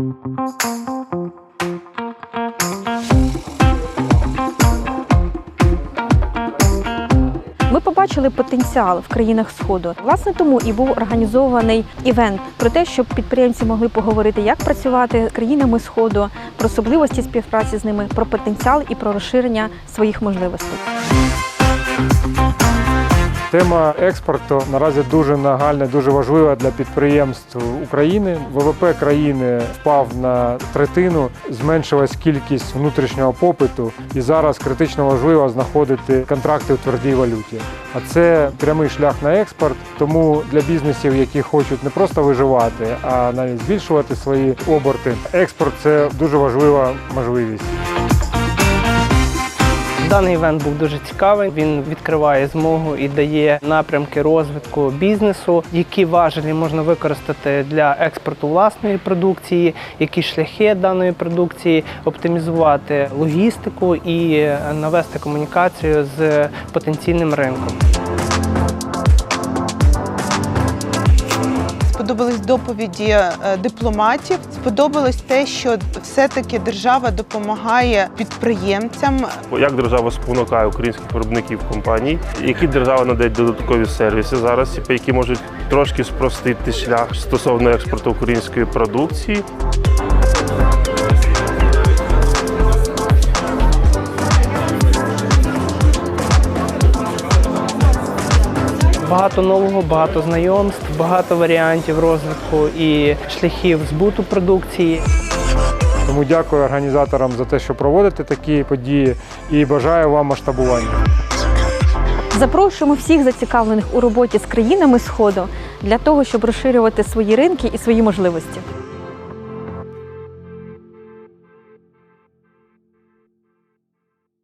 Ми побачили потенціал в країнах Сходу. Власне, тому і був організований івент про те, щоб підприємці могли поговорити, як працювати з країнами Сходу, про особливості співпраці з ними, про потенціал і про розширення своїх можливостей. Тема експорту наразі дуже нагальна, дуже важлива для підприємств України. ВВП країни впав на третину, зменшилась кількість внутрішнього попиту, і зараз критично важливо знаходити контракти у твердій валюті. А це прямий шлях на експорт. Тому для бізнесів, які хочуть не просто виживати, а навіть збільшувати свої оберти, експорт це дуже важлива можливість. Даний івент був дуже цікавий. Він відкриває змогу і дає напрямки розвитку бізнесу, які важелі можна використати для експорту власної продукції, які шляхи даної продукції, оптимізувати логістику і навести комунікацію з потенційним ринком. Сподобались доповіді е, дипломатів. Сподобалось те, що все-таки держава допомагає підприємцям Як держава спонукає українських виробників компаній, які держава надає додаткові сервіси зараз, які можуть трошки спростити шлях стосовно експорту української продукції. Багато нового, багато знайомств, багато варіантів розвитку і шляхів збуту продукції. Тому дякую організаторам за те, що проводите такі події, і бажаю вам масштабування. Запрошуємо всіх зацікавлених у роботі з країнами Сходу для того, щоб розширювати свої ринки і свої можливості.